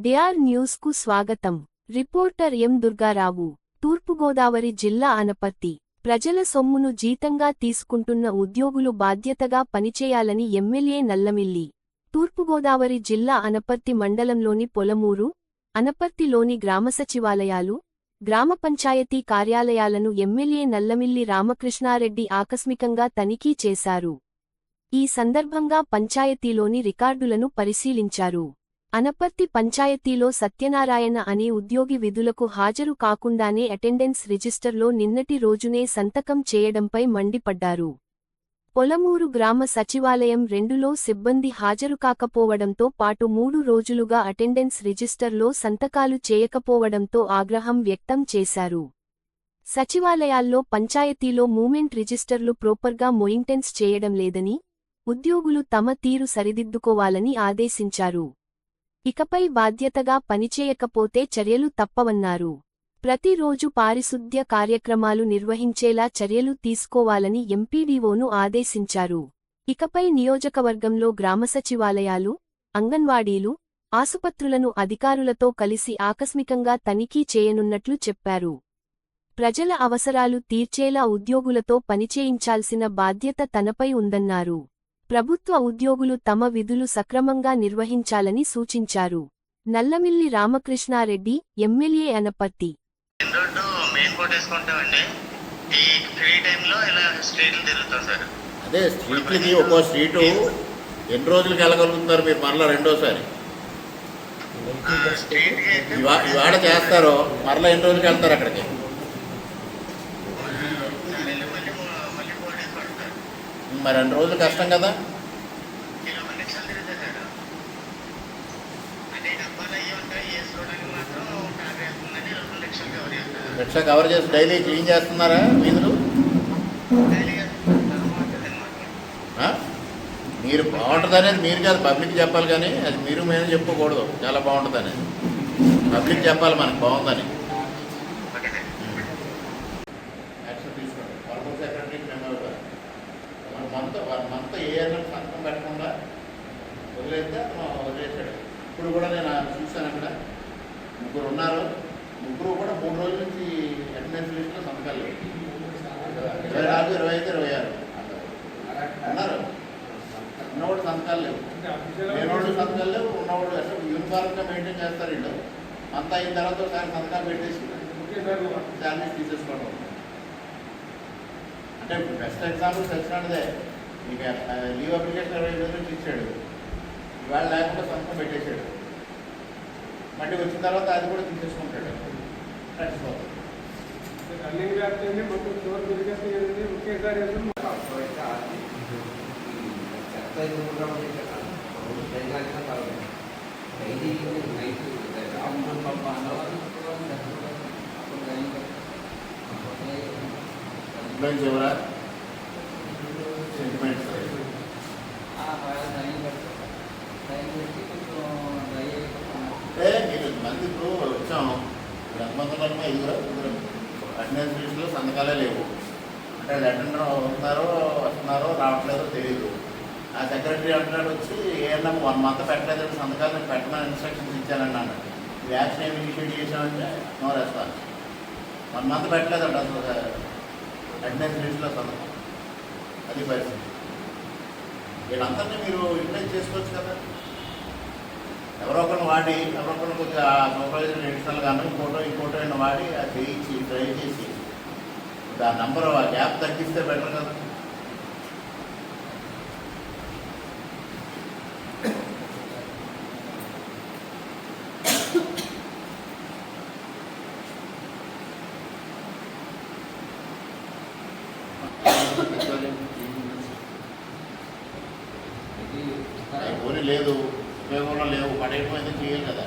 DR న్యూస్కు స్వాగతం. Reporter ఎం దుర్గారావు తూర్పుగోదావరి జిల్లా అనపర్తి. ప్రజల సొమ్మును జీతంగా తీసుకుంటున్న ఉద్యోగులు బాధ్యతగా పనిచేయాలని ఎమ్మెల్యే నల్లమిల్లి. తూర్పుగోదావరి జిల్లా అనపర్తి మండలంలోని పొలమూరు అనపర్తిలోని గ్రామ సచివాలయాలు గ్రామ పంచాయతీ కార్యాలయాలను ఎమ్మెల్యే నల్లమిల్లి రామకృష్ణారెడ్డి ఆకస్మికంగా తనిఖీ చేశారు. ఈ సందర్భంగా పంచాయతీలోని రికార్డులను పరిశీలించారు. అనపర్తి పంచాయతీలో సత్యనారాయణ అనే ఉద్యోగి విధులకు హాజరు కాకుండానే అటెండెన్స్ రిజిస్టర్లో నిన్నటి రోజునే సంతకం చేయడంపై మండిపడ్డారు. పొలమూరు గ్రామ సచివాలయం రెండులో సిబ్బంది హాజరు కాకపోవడంతో పాటు మూడు రోజులుగా అటెండెన్స్ రిజిస్టర్లో సంతకాలు చేయకపోవడంతో ఆగ్రహం వ్యక్తం చేశారు. సచివాలయాల్లో పంచాయతీలో మూమెంట్ రిజిస్టర్లు ప్రోపర్గా మొయింటెన్స్ చేయడం లేదని ఉద్యోగులు తమ తీరు సరిదిద్దుకోవాలని ఆదేశించారు. ఇకపై బాధ్యతగా పనిచేయకపోతే చర్యలు తప్పవన్నారు. ప్రతిరోజు పారిశుద్ధ్య కార్యక్రమాలు నిర్వహించేలా చర్యలు తీసుకోవాలని ఎంపీడీఓను ఆదేశించారు. ఇకపై నియోజకవర్గంలో గ్రామ సచివాలయాలు అంగన్వాడీలు ఆసుపత్రులను అధికారులతో కలిసి ఆకస్మికంగా తనిఖీ చేయనున్నట్లు చెప్పారు. ప్రజల అవసరాలు తీర్చేలా ఉద్యోగులతో పనిచేయించాల్సిన బాధ్యత తనపై ఉందన్నారు. ప్రభుత్వ ఉద్యోగులు తమ విధులు సక్రమంగా నిర్వహించాలని సూచించారు. నల్లమిల్లి రామకృష్ణారెడ్డి ఎమ్మెల్యే అనపర్తి. సార్. అదే స్ట్రీట్లకి ఒక్కో స్ట్రీటు ఎన్ని రోజులకి వెళ్ళగలుగుతున్నారు మీరు మరలా రెండోసారి? ఆ స్ట్రీట్కి అయితే ఇవా ఇవాడ చేస్తారో మరలా ఎన్ని రోజులకి వెళ్తారు అక్కడికి మళ్ళీ మళ్ళీ మళ్ళీ ఫోర్ డేస్ పడుతుంది మరి రెండు రోజులు కష్టం కదా? రిక్షా కవర్ చేసి డైలీ క్లీన్ చేస్తున్నారా వీధులు ఆ? మీరు బాగుంటుంది అనేది మీరు కాదు పబ్లిక్ చెప్పాలి కానీ అది మీరు మేము చెప్పుకోకూడదు. చాలా బాగుంటుంది అనేది. పబ్లిక్ చెప్పాలి మనకు బాగుందని. మన మనతో ఏ సంతకం పెట్టకుండా వదిలేస్తే అతను వదిలేశాడు. ఇప్పుడు కూడా నేను చూశాను అక్కడ. ముగ్గురు ఉన్నారు. ముగ్గురు కూడా మూడు రోజుల నుంచి అటెండెన్స్ లిస్ట్లో సంతకాలు లేవు. ఇరవై నాలుగు ఇరవై ఐదు ఇరవై ఆరు. ఉన్నారు. ఉన్నవాడు సంతకాలు లేవు. లేనివాడు సంతకాలు లేవు. ఉన్నవాడు అసలు యూనిఫార్మ్గా మెయింటైన్ చేస్తారు వీళ్ళు. అంతా అయిన తర్వాత ఒకసారి సంతకాలు పెట్టేసి శాలరీస్ తీసేసుకోవడం. అంటే బెస్ట్ ఎగ్జాంపుల్ తెచ్చినదే మీకు లీవ్ అప్లికేషన్ ఇరవై ఐదు నుంచి ఇచ్చాడు. ఇవాళ లేకుండా సంతకం పెట్టేశాడు. మళ్ళీ వచ్చిన తర్వాత అది కూడా తీసేసుకుంటాడు. చచ్చిపోతుంది రన్నింగ్ మొత్తం ఒకేసారి చెత్త పర్వాలేదు. డైలీ నైట్ పాప ఎవరా సెంటిమెంట్స్ అంటే మీరు మంది ఇప్పుడు వచ్చాం ఇప్పుడు ఎంతమంది అటెండెన్స్ సంతకాలే లేవు. అంటే అటెండర్ అవుతున్నారో వస్తున్నారో రావట్లేదో తెలియదు ఆ సెక్రటరీ అంటున్నాడు వచ్చి ఏమన్నా వన్ మంత్ పెట్టలేదు సంతకాలు నేను పెట్టమని ఇన్స్ట్రక్షన్స్ ఇచ్చానండి అన్నాడు. వ్యాక్సిన్ ఏమి ఇనిషియేట్ చేసామంటే నో రెస్పాన్స్ వన్ మంత్ పెట్టలేదంట అసలు అటెండెన్స్ లిస్టులో సంతకం. అది పరిస్థితి. వీళ్ళందరినీ మీరు యూటిలైజ్ చేసుకోవచ్చు కదా. ఎవరో ఒకరిని వాడి ఎవరో ఒకరిని కొద్దిగా సూపర్వైజర్ ఎడిషనల్ గాను ఇంకోటో ఇంకోటో అయినా వాడి అది చేయించి ట్రై చేసి. దాని నంబర్ ఆ గ్యాప్ తగ్గిస్తే బెటర్ కదా. లేదు. ఉపయోగంలో లేవు. పడేయడం అయితే చేయాలి కదా.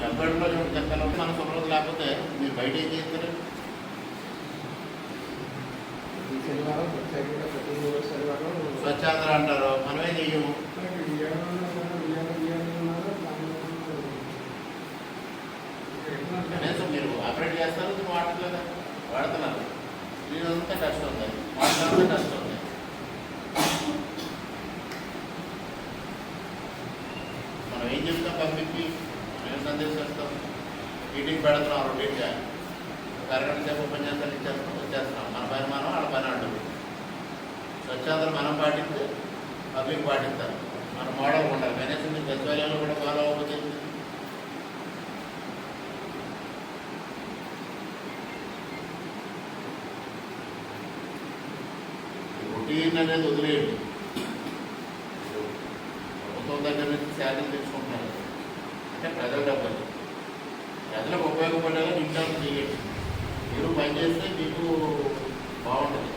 కంప్యూటర్లో చూడండి చెప్తాను మన శుభ్రత లేకపోతే మీరు బయట ఏం చేస్తారు? స్వచ్ఛాంధ్ర అంటారు. మనమే చెయ్యము? కనీసం మీరు ఆపరేట్ చేస్తారు వాడట్లేదా వాడుతున్నారు. ఇదంతా కష్టం ఉంది వాడటం కష్టం ఉంది పంపించి మేము సందేశం ఇస్తాం మీటింగ్ పెడుతున్నాం రొటీన్గా ఒక అరగంట సేపు ఉపన్యాసాలు ఇచ్చేస్తాం వచ్చేస్తున్నాం. మన పైన మనం వాళ్ళ పైన అంటుంది. స్వచ్ఛాంధ్ర మనం పాటిస్తే పబ్లిక్ పాటిస్తారు. మన మోడల్ ఉండాలి. కనీసం మీ సచివాలయంలో కూడా ఫాలో అవ్వకపోతే రొటీన్ అనేది వదిలేయండి ప్రభుత్వం దగ్గర నుంచి శాలరీ తీసుకుంటున్నారు అంటే ప్రజల డబ్బులు ప్రజలకు ఉపయోగపడేలా ఇంట్లో చేయండి మీరు పని చేస్తే మీకు బాగుంటుంది.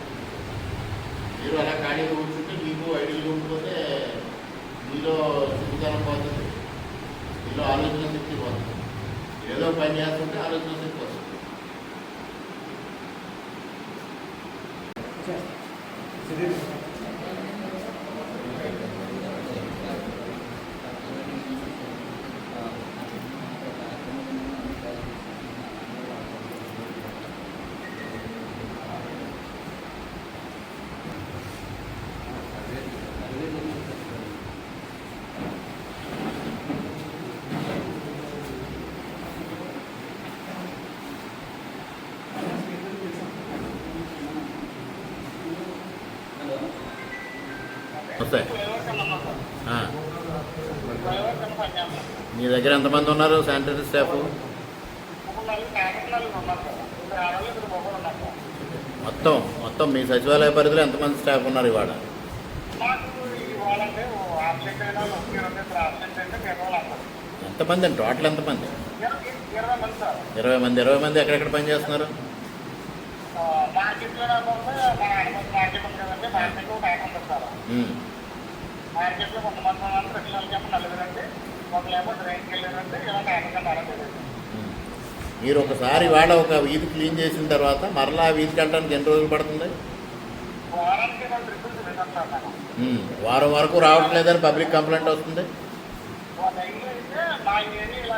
మీరు అలా ఖాళీగా కూర్చుంటే మీకు ఐడియల్ ఉండిపోతే మీలో చురుకుదనం పోతుంది. మీలో ఆలోచన శక్తి పోతుంది. ఏదో పని చేస్తుంటే ఆలోచన శక్తి వస్తుంది వస్తాయి మీ దగ్గర ఎంతమంది ఉన్నారు శానిటరీ స్టాఫ్? మొత్తం మొత్తం మీ సచివాలయ పరిధిలో ఎంతమంది స్టాఫ్ ఉన్నారు ఇవాళ? ఎంతమంది అండి టోటల్ ఎంతమంది? ఇరవై మంది. ఇరవై మంది ఎక్కడెక్కడ పని చేస్తున్నారు? మార్కెట్లో మార్కెట్లో కొంతమంది ఉన్నారు రిక్షాలకి ఏమో నలుగురు అండి ఒకళ్ళేమో డ్రైన్కి వెళ్ళారంటే ఇలాంటి. మీరు ఒకసారి ఇవాళ ఒక వీధి క్లీన్ చేసిన తర్వాత మరలా ఆ వీధికి వెళ్ళడానికి ఎన్ని రోజులు పడుతుంది. వారం వరకు రావట్లేదని పబ్లిక్ కంప్లైంట్ వస్తుంది? ఇలా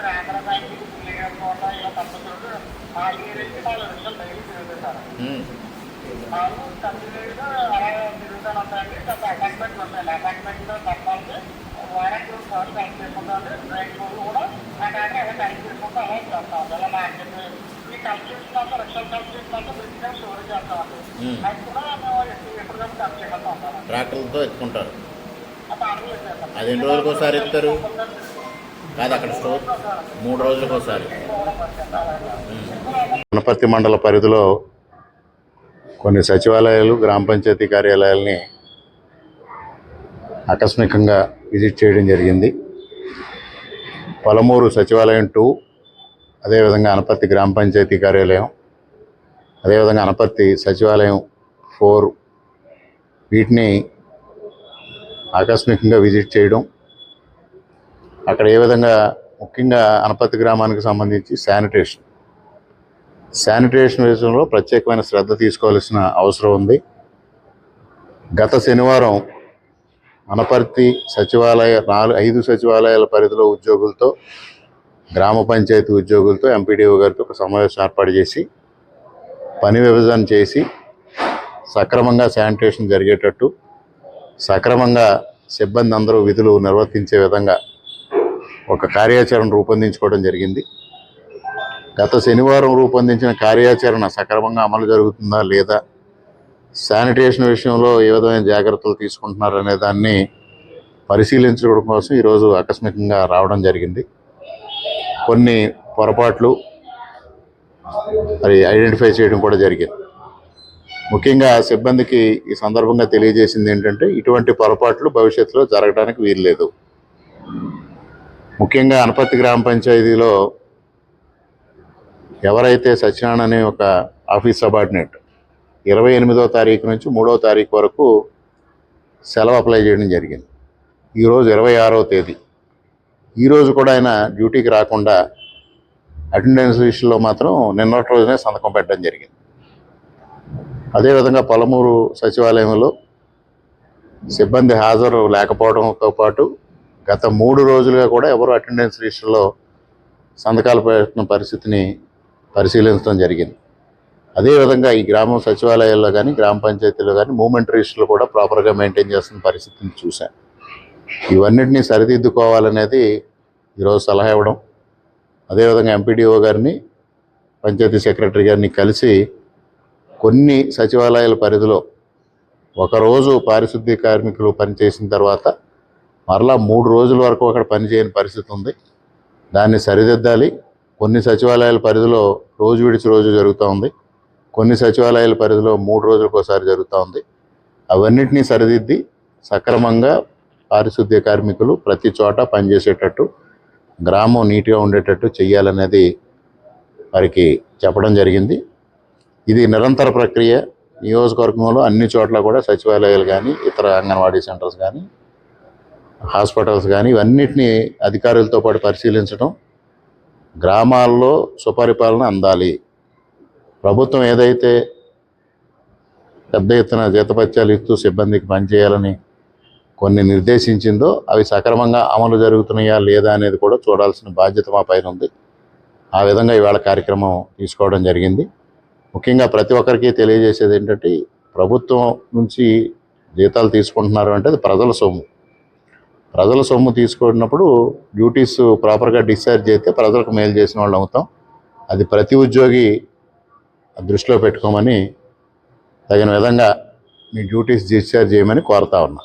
ఆంధ్ర బ్యాంక్ లేకపోవడం ఇలా తప్పదు ఆ ఏరియాకి వాళ్ళు రిక్షాలు డైలీ తిరుగుతారు సార్ ఉమ్. వాళ్ళు కంటిన్యూగా అలా తిరుగుతాను ఉంటాయండి కొంత అపార్ట్మెంట్లు ఉంటాయండి అపార్ట్మెంట్లో తప్పాలి వారానికి రెండు సార్లు కలిసి చేసుకుంటాం డ్రైన్ బోర్డు కూడా ఆ టైంలో అలా కలిసి చేసుకుంటూ అలా చేస్తాం అలా మార్కెట్ ఈ కలిసి చేసినాక రిక్షాలు కలిసి చేసినాక బ్రిడ్జ్ స్టోరేజ్ చేస్తామండి Hmm. అది కూడా మేము ఎప్పుడు ఎప్పటికప్పుడు కలిసి చేస్తాం ఉంటాం ట్రాక్టర్లతో ఎత్తుకుంటారు. అది ఎన్ని రోజులకు ఒకసారి ఎత్తారు కాదు అక్కడ స్టోర్ మూడు రోజులకు ఒకసారి. వనపర్తి మండల పరిధిలో కొన్ని సచివాలయాలు గ్రామ పంచాయతీ కార్యాలయాల్ని ఆకస్మికంగా విజిట్ చేయడం జరిగింది. పలమూరు సచివాలయం టూ అదేవిధంగా అనపర్తి గ్రామ పంచాయతీ కార్యాలయం అదేవిధంగా అనపర్తి సచివాలయం ఫోర్ వీటిని ఆకస్మికంగా విజిట్ చేయడం. అక్కడ ఏ విధంగా ముఖ్యంగా అనపర్తి గ్రామానికి సంబంధించి శానిటేషన్. శానిటేషన్ విషయంలో ప్రత్యేకమైన శ్రద్ధ తీసుకోవాల్సిన అవసరం ఉంది. గత శనివారం అనపర్తి సచివాలయ నాలుగు ఐదు సచివాలయాల పరిధిలో ఉద్యోగులతో గ్రామ పంచాయతీ ఉద్యోగులతో ఎంపీడీఓ గారితో ఒక సమావేశం ఏర్పాటు చేసి పని విభజన చేసి సక్రమంగా శానిటేషన్ జరిగేటట్టు సక్రమంగా సిబ్బంది అందరూ విధులు నిర్వర్తించే విధంగా ఒక కార్యాచరణ రూపొందించుకోవడం జరిగింది. గత శనివారం రూపొందించిన కార్యాచరణ సక్రమంగా అమలు జరుగుతుందా లేదా? శానిటేషన్ విషయంలో ఏ విధమైన జాగ్రత్తలు తీసుకుంటున్నారనే దాన్ని పరిశీలించడం కోసం ఈరోజు ఆకస్మికంగా రావడం జరిగింది. కొన్ని పొరపాట్లు మరి ఐడెంటిఫై చేయడం కూడా జరిగింది. ముఖ్యంగా సిబ్బందికి ఈ సందర్భంగా తెలియజేసింది ఏంటంటే ఇటువంటి పొరపాట్లు భవిష్యత్తులో జరగడానికి వీల్లేదు. ముఖ్యంగా అనపత్తి గ్రామ పంచాయతీలో ఎవరైతే సత్యనారాయణ అనే ఒక ఆఫీస్ సబార్డినేట్ ఇరవై ఎనిమిదో తారీఖు నుంచి మూడో తారీఖు వరకు సెలవు అప్లై చేయడం జరిగింది. ఈరోజు ఇరవై ఆరో తేదీ. ఈరోజు కూడా ఆయన డ్యూటీకి రాకుండా అటెండెన్స్ విషయంలో మాత్రం నిన్నటి రోజునే సంతకం పెట్టడం జరిగింది. అదేవిధంగా పలమూరు సచివాలయంలో సిబ్బంది హాజరు లేకపోవడంతో పాటు గత మూడు రోజులుగా కూడా ఎవరు అటెండెన్స్ లిస్టులో సంతకాలు పెట్టిన పరిస్థితిని పరిశీలించడం జరిగింది. అదేవిధంగా ఈ గ్రామం సచివాలయాల్లో కానీ గ్రామ పంచాయతీలో కానీ మూమెంట్ రిజిస్టర్లు కూడా ప్రాపర్గా మెయింటైన్ చేస్తున్న పరిస్థితిని చూశాను ఇవన్నిటినీ సరిదిద్దుకోవాలనేది ఈరోజు సలహా ఇవ్వడం. అదేవిధంగా ఎంపీడీఓ గారిని పంచాయతీ సెక్రటరీ గారిని కలిసి కొన్ని సచివాలయాల పరిధిలో ఒకరోజు పారిశుద్ధ్య కార్మికులు పనిచేసిన తర్వాత మరలా మూడు రోజుల వరకు అక్కడ పనిచేయని పరిస్థితి ఉంది. దాన్ని సరిదిద్దాలి. కొన్ని సచివాలయాల పరిధిలో రోజు విడిచి రోజు జరుగుతూ ఉంది. కొన్ని సచివాలయాల పరిధిలో మూడు రోజులకు ఒకసారి జరుగుతూ ఉంది. అవన్నిటినీ సరిదిద్ది సక్రమంగా పారిశుద్ధ్య కార్మికులు ప్రతి చోట పనిచేసేటట్టు గ్రామం నీట్గా ఉండేటట్టు చేయాలనేది వారికి చెప్పడం జరిగింది. ఇది నిరంతర ప్రక్రియ. నియోజకవర్గంలో అన్ని చోట్ల కూడా సచివాలయాలు కానీ ఇతర అంగన్వాడీ సెంటర్స్ కానీ హాస్పిటల్స్ కానీ ఇవన్నిటిని అధికారులతో పాటు పరిశీలించడం గ్రామాల్లో సుపరిపాలన అందాలి. ప్రభుత్వం ఏదైతే పెద్ద ఎత్తున జీతపత్యాలు ఇస్తూ సిబ్బందికి పనిచేయాలని కొన్ని నిర్దేశించిందో అవి సక్రమంగా అమలు జరుగుతున్నాయా లేదా అనేది కూడా చూడాల్సిన బాధ్యత మా పైన ఉంది. ఆ విధంగా ఇవాళ కార్యక్రమం తీసుకోవడం జరిగింది. ముఖ్యంగా ప్రతి ఒక్కరికి తెలియజేసేది ఏంటంటే ప్రభుత్వం నుంచి జీతాలు తీసుకుంటున్నారు అంటే అది ప్రజల సొమ్ము. ప్రజల సొమ్ము తీసుకున్నప్పుడు డ్యూటీస్ ప్రాపర్గా డిశ్చార్జ్ చేస్తే ప్రజలకు మేలు చేసిన వాళ్ళు అవుతాం. అది ప్రతి ఉద్యోగి దృష్టిలో పెట్టుకోమని తగిన విధంగా మీ డ్యూటీస్ డిశ్చార్జ్ చేయమని కోరుతా ఉన్నా.